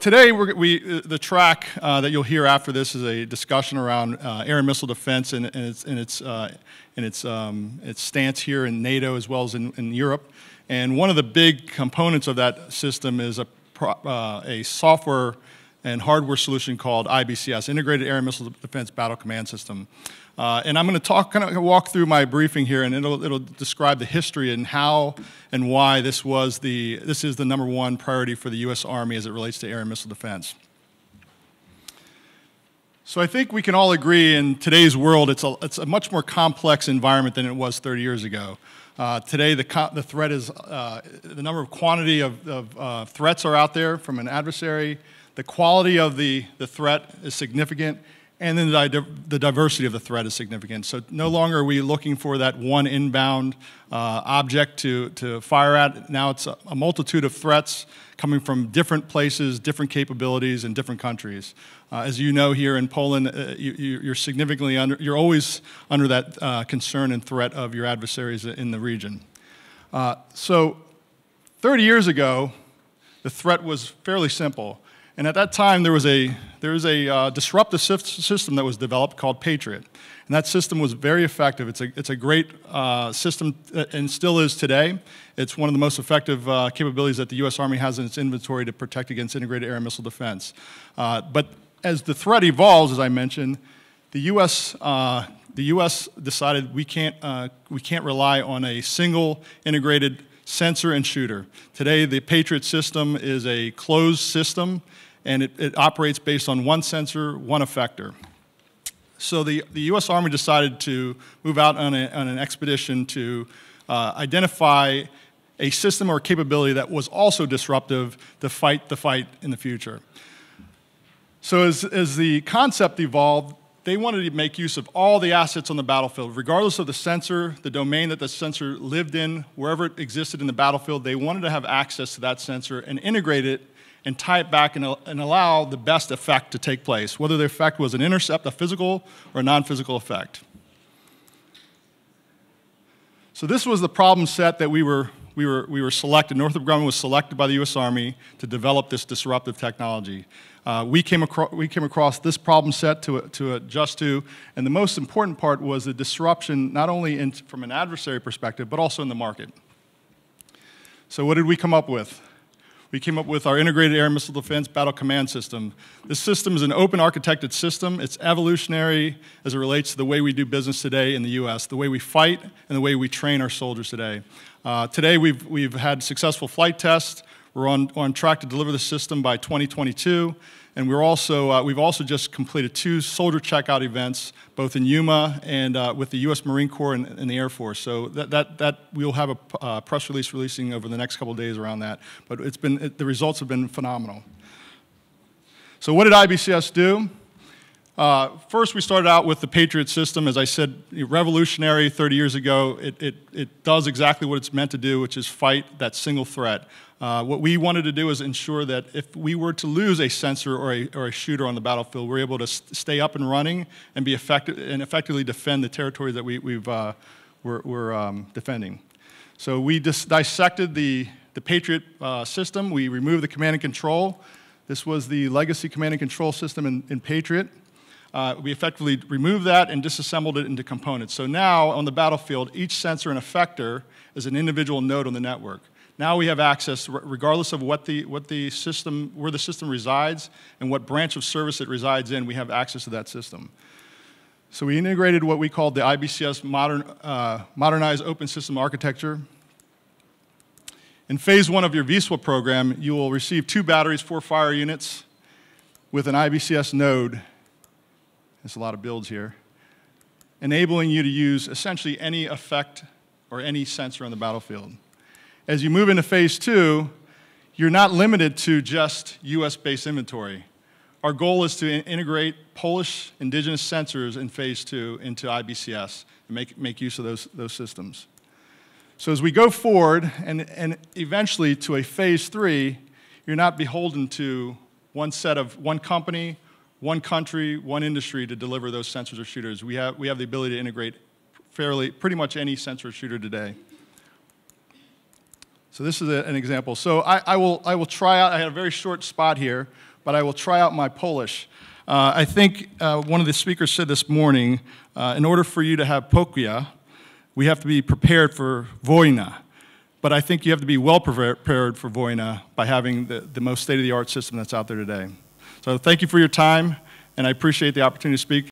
today, we, the track uh, that you'll hear after this is a discussion around uh, air and missile defense and, and its, and its, uh, and its, um, its stance here in NATO as well as in, in, Europe. And one of the big components of that system is a, uh, a software and hardware solution called IBCS, Integrated Air and Missile Defense Battle Command System. Uh, and I'm going to talk, kind of walk through my briefing here, and it'll, it'll describe the history and how and why this was the, this is the number one priority for the U.S. Army as it relates to air and missile defense. So I think we can all agree in today's world, it's a, it's a much more complex environment than it was 30 years ago. Uh, today, the, the threat is, uh, the number of quantity of, of uh, threats are out there from an adversary. The quality of the, the threat is significant, and then the, diversity of the threat is significant. So no longer are we looking for that one inbound uh, object to, to fire at. Now it's a, a, multitude of threats coming from different places, different capabilities, and different countries. Uh, as you know, here in Poland, uh, you, are significantly under, you're always under that uh, concern and threat of your adversaries in the region. Uh, so 30 years ago, the threat was fairly simple. And at that time, there was a, there was a uh, disruptive system that was developed called Patriot. And that system was very effective. It's a, it's a great uh, system uh, and still is today. It's one of the most effective uh, capabilities that the U.S. Army has in its inventory to protect against integrated air and missile defense. Uh, but as the threat evolves, as I mentioned, the U.S. Uh, the U.S. decided we can't, we can't rely on a single integrated sensor and shooter. Today, the Patriot system is a closed system and it, it operates based on one sensor, one effector. So the, the U.S. Army decided to move out on, a, on an expedition to uh, identify a system or capability that was also disruptive to fight the fight in the future. So as, as the concept evolved, they wanted to make use of all the assets on the battlefield, regardless of the sensor, the domain that the sensor lived in, wherever it existed in the battlefield, they wanted to have access to that sensor and integrate it and tie it back and, and allow the best effect to take place, whether the effect was an intercept, a physical or a non-physical effect. So this was the problem set that we were, we were, we were selected, Northrop Grumman was selected by the U.S. Army to develop this disruptive technology. Uh, we, came across, we came across this problem set to, to adjust to, and the most important part was the disruption not only in, from an adversary perspective, but also in the market. So what did we come up with? We came up with our Integrated Air Missile Defense Battle Command System. This system is an open architected system. It's evolutionary as it relates to the way we do business today in the U.S., the way we fight and the way we train our soldiers today. Uh, today, we've, we've had successful flight tests. We're on, on track to deliver the system by 2022. And we're also, uh, we've also just completed two soldier checkout events, both in Yuma and uh, with the U.S. Marine Corps and, and, the Air Force. So that, that, that we'll have a uh, press release releasing over the next couple days around that. But it's been, it, the results have been phenomenal. So what did IBCS do? Uh, first, we started out with the Patriot system. As I said, revolutionary 30 years ago. It, it, it does exactly what it's meant to do, which is fight that single threat. Uh, what we wanted to do is ensure that if we were to lose a sensor or a, or a shooter on the battlefield, we're able to stay up and running and be effective and effectively defend the territory that we, we've, uh, we're, we're um, defending. So we dissected the, the Patriot uh, system. We removed the command and control. This was the legacy command and control system in, in Patriot. Uh, we effectively removed that and disassembled it into components. So now on the battlefield, each sensor and effector is an individual node on the network. Now we have access, regardless of what the, what the system, where the system resides and what branch of service it resides in, we have access to that system. So we integrated what we called the IBCS modern, uh, modernized open system architecture. In phase one of your VSWA program, you will receive two batteries, four fire units with an IBCS node. There's a lot of builds here. Enabling you to use essentially any effect or any sensor on the battlefield as you move into phase two, you're not limited to just US based inventory. Our goal is to integrate Polish indigenous sensors in phase two into IBCS and make, make use of those, those systems. So as we go forward and, and eventually to a phase three, you're not beholden to one set of one company, one country, one industry to deliver those sensors or shooters. We have, we have the ability to integrate fairly, pretty much any sensor or shooter today. So this is a, an example. So I, I, will, I will try out, I had a very short spot here, but I will try out my Polish. Uh, I think uh, one of the speakers said this morning, uh, in order for you to have pokia, we have to be prepared for wojna. But I think you have to be well prepared for wojna by having the, the most state-of-the-art system that's out there today. So thank you for your time, and I appreciate the opportunity to speak.